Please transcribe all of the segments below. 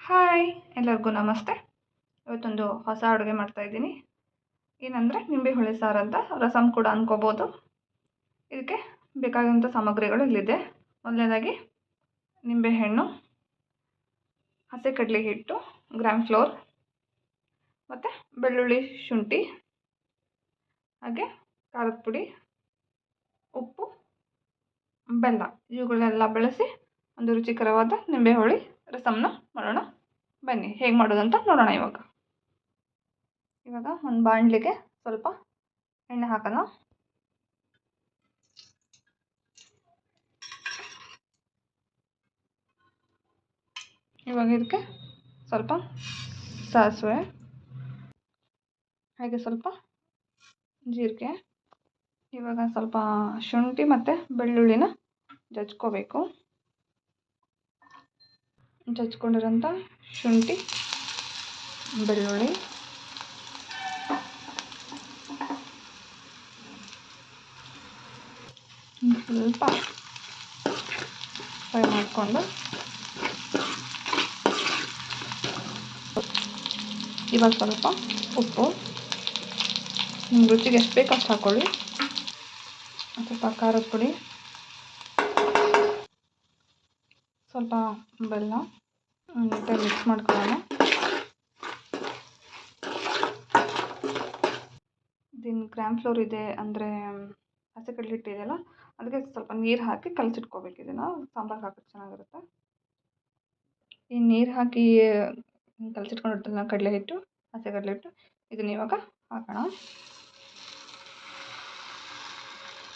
Hi ಎಲ್ಲರಿಗೂ ನಮಸ್ತೆ. ಇವತ್ತೊಂದು ಹೊಸ ಅಡುಗೆ ಮಾಡ್ತಾಯಿದ್ದೀನಿ ಏನಂದರೆ, ನಿಂಬೆ ಹುಳಿ ಸಾರು ಅಂತ ರಸಮ್ ಕೂಡ ಅಂದ್ಕೋಬೋದು ಇದಕ್ಕೆ ಬೇಕಾಗಿರುವಂಥ ಸಾಮಗ್ರಿಗಳು ಇಲ್ಲಿದೆ. ಮೊದಲನೇದಾಗಿ ನಿಂಬೆಹಣ್ಣು ಹಸಿ ಕಡಲೆ ಹಿಟ್ಟು ಗ್ರಾಮ್ ಫ್ಲೋರ್ ಮತ್ತು ಬೆಳ್ಳುಳ್ಳಿ ಶುಂಠಿ, ಹಾಗೆ ಖಾರದ ಪುಡಿ, ಉಪ್ಪು, ಬೆಲ್ಲ. ಇವುಗಳೆಲ್ಲ ಬಳಸಿ ಒಂದು ರುಚಿಕರವಾದ ನಿಂಬೆ ಹುಳಿ ರಸಮ್ನ ಮಾಡೋಣ. ಬನ್ನಿ, ಹೇಗೆ ಮಾಡೋದಂತ ನೋಡೋಣ ಇವಾಗ. ಇವಾಗ ಒಂದು ಬಾಣಲಿಗೆ ಸ್ವಲ್ಪ ಎಣ್ಣೆ ಹಾಕೋಣ. ಇವಾಗ ಇದಕ್ಕೆ ಸ್ವಲ್ಪ ಸಾಸಿವೆ, ಹಾಗೆ ಸ್ವಲ್ಪ ಜೀರಿಗೆ, ಇವಾಗ ಸ್ವಲ್ಪ ಶುಂಠಿ ಮತ್ತು ಬೆಳ್ಳುಳ್ಳಿನ ಜಜ್ಕೋಬೇಕು. ಜಜ್ಕೊಂಡಿರೋಂಥ ಶುಂಠಿ, ಬೆಳ್ಳುಳ್ಳಿ. ಸ್ವಲ್ಪ ಫ್ರೈ ಮಾಡಿಕೊಂಡು. ಇವಾಗ ಸ್ವಲ್ಪ ಉಪ್ಪು. ನಿಮ್ಮ ರುಚಿಗೆ ಎಷ್ಟು ಬೇಕು ಅಷ್ಟು ಹಾಕ್ಕೊಳ್ಳಿ ಸ್ವಲ್ಪ ಖಾರದ ಪುಡಿ. ಸ್ವಲ್ಪ ಬೆಲ್ಲ ನೀಟಾಗಿ ಮಿಕ್ಸ್ ಮಾಡ್ಕೊಳ್ಳೋಣ. ಇದನ್ನು ಗ್ರಾಮ್ ಫ್ಲೋರ್ ಇದೆ ಅಂದರೆ ಹಸಿ ಕಡಲೆ ಹಿಟ್ಟು ಇದೆಯಲ್ಲ, ಅದಕ್ಕೆ ಸ್ವಲ್ಪ ನೀರು ಹಾಕಿ ಕಲಸಿಟ್ಕೋಬೇಕು. ಇದನ್ನು ಸಾಂಬಾರ್ಗೆ ಹಾಕೋಕ್ಕೆ ಚೆನ್ನಾಗಿರುತ್ತೆ. ಈ ನೀರು ಹಾಕಿ ಕಲಸಿಟ್ಕೊಂಡಿರ್ತಲ್ಲ ಕಡಲೆ ಹಿಟ್ಟು, ಹಸಿ ಕಡಲೆ ಹಿಟ್ಟು, ಇದನ್ನ ಇವಾಗ ಹಾಕೋಣ.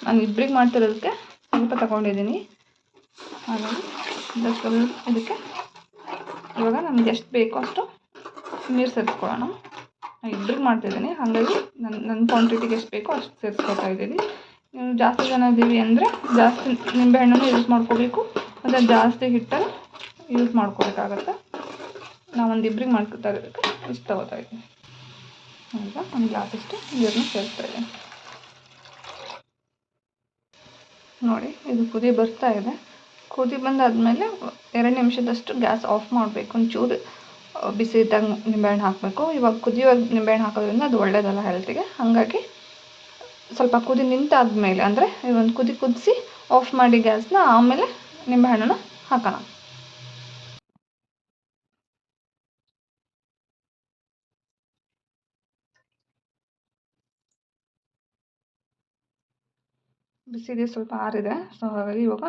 ನಾನು ಇಬ್ಬರಿಗೆ ಮಾಡ್ತಿರೋದಕ್ಕೆ ಸ್ವಲ್ಪ ತಗೊಂಡಿದ್ದೀನಿ. ಹಾಗಾಗಿ ಸ್ವಲ್ಪ ಅದಕ್ಕೆ ಇವಾಗ ನಮ್ಗೆ ಎಷ್ಟು ಬೇಕೋ ಅಷ್ಟು ನೀರು ಸೇರಿಸ್ಕೊಳ್ಳೋಣ. ನಾನು ಇಬ್ಬರಿಗೆ ಮಾಡ್ತಿದ್ದೀನಿ ಹಾಗಾಗಿ ನನ್ನ ನನ್ನ ಕ್ವಾಂಟಿಟಿಗೆ ಎಷ್ಟು ಬೇಕೋ ಅಷ್ಟು ಸೇರಿಸ್ಕೊತಾ ಇದ್ದೀನಿ. ನೀವು ಜಾಸ್ತಿ ಜನ ಇದ್ದೀವಿ ಅಂದರೆ ಜಾಸ್ತಿ ನಿಂಬೆಹಣ್ಣನ್ನು ಯೂಸ್ ಮಾಡ್ಕೋಬೇಕು. ಮತ್ತು ಜಾಸ್ತಿ ಹಿಟ್ಟನ್ನು ಯೂಸ್ ಮಾಡ್ಕೋಬೇಕಾಗತ್ತೆ. ನಾವೊಂದು ಇಬ್ಬರಿಗೆ ಮಾಡ್ಕೊತಾ ಇರೋದಕ್ಕೆ ಇಷ್ಟ ತಗೋತಾ ಇದ್ದೀನಿ. ಈಗ ಒಂದು ಗ್ಲಾಸಷ್ಟು ನೀರನ್ನ ಸೇರಿಸ್ತಾ ಇದ್ದೀನಿ. ನೋಡಿ, ಇದು ಕುದಿ ಬರ್ತಾ ಇದೆ. ಕುದಿ ಬಂದಾದಮೇಲೆ ಎರಡು ನಿಮಿಷದಷ್ಟು ಗ್ಯಾಸ್ ಆಫ್ ಮಾಡಬೇಕು. ಒಂಚೂರು ಬಿಸಿ ಇದ್ದಾಗ ನಿಂಬೆಹಣ್ಣು ಹಾಕಬೇಕು. ಇವಾಗ ಕುದಿಯುವಾಗ ನಿಂಬೆಹಣ್ಣು ಹಾಕೋದ್ರಿಂದ ಅದು ಒಳ್ಳೆಯದಲ್ಲ ಹೆಲ್ತಿಗೆ ಹಾಗಾಗಿ ಸ್ವಲ್ಪ ಕುದಿ ನಿಂತಾದ್ಮೇಲೆ, ಅಂದರೆ ಒಂದು ಕುದಿ ಕುದಿಸಿ ಆಫ್ ಮಾಡಿ ಗ್ಯಾಸ್ನ ಆಮೇಲೆ ನಿಂಬೆಹಣ್ಣನ್ನು ಹಾಕೋಣ. ಬಿಸಿದೆ ಸ್ವಲ್ಪ ಆರಿದೆ. ಸೊ ಹಾಗಾಗಿ ಇವಾಗ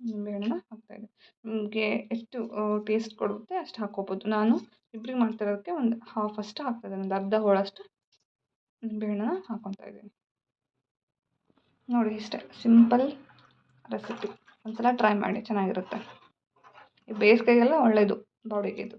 ನಿಂಬೆಹಣ್ಣನ್ನ ಹಾಕ್ತಾಯಿದ್ದೆ ನಿಮಗೆ ಎಷ್ಟು ಟೇಸ್ಟ್ ಕೊಡುತ್ತೆ ಅಷ್ಟು ಹಾಕ್ಕೋಬೋದು. ನಾನು ಇಬ್ಬರಿಗೆ ಮಾಡ್ತಿರೋದಕ್ಕೆ ಒಂದು ಹಾಫ್ ಅಷ್ಟು ಹಾಕ್ತಾಯಿದ್ದೀನಿ ಒಂದು ಅರ್ಧ ಹೋಳಷ್ಟು ನಿಂಬೆಹಣ್ಣನ್ನ ಹಾಕ್ಕೊತಾ ಇದ್ದೀನಿ. ನೋಡಿ, ಇಷ್ಟೇ. ಸಿಂಪಲ್ ರೆಸಿಪಿ ಒಂದ್ಸಲ ಟ್ರೈ ಮಾಡಿ. ಚೆನ್ನಾಗಿರುತ್ತೆ. ಈ ಬೇಸಿಗೆಗೆಲ್ಲ ಒಳ್ಳೆಯದು ಬಾಡಿಗೆ ಇದು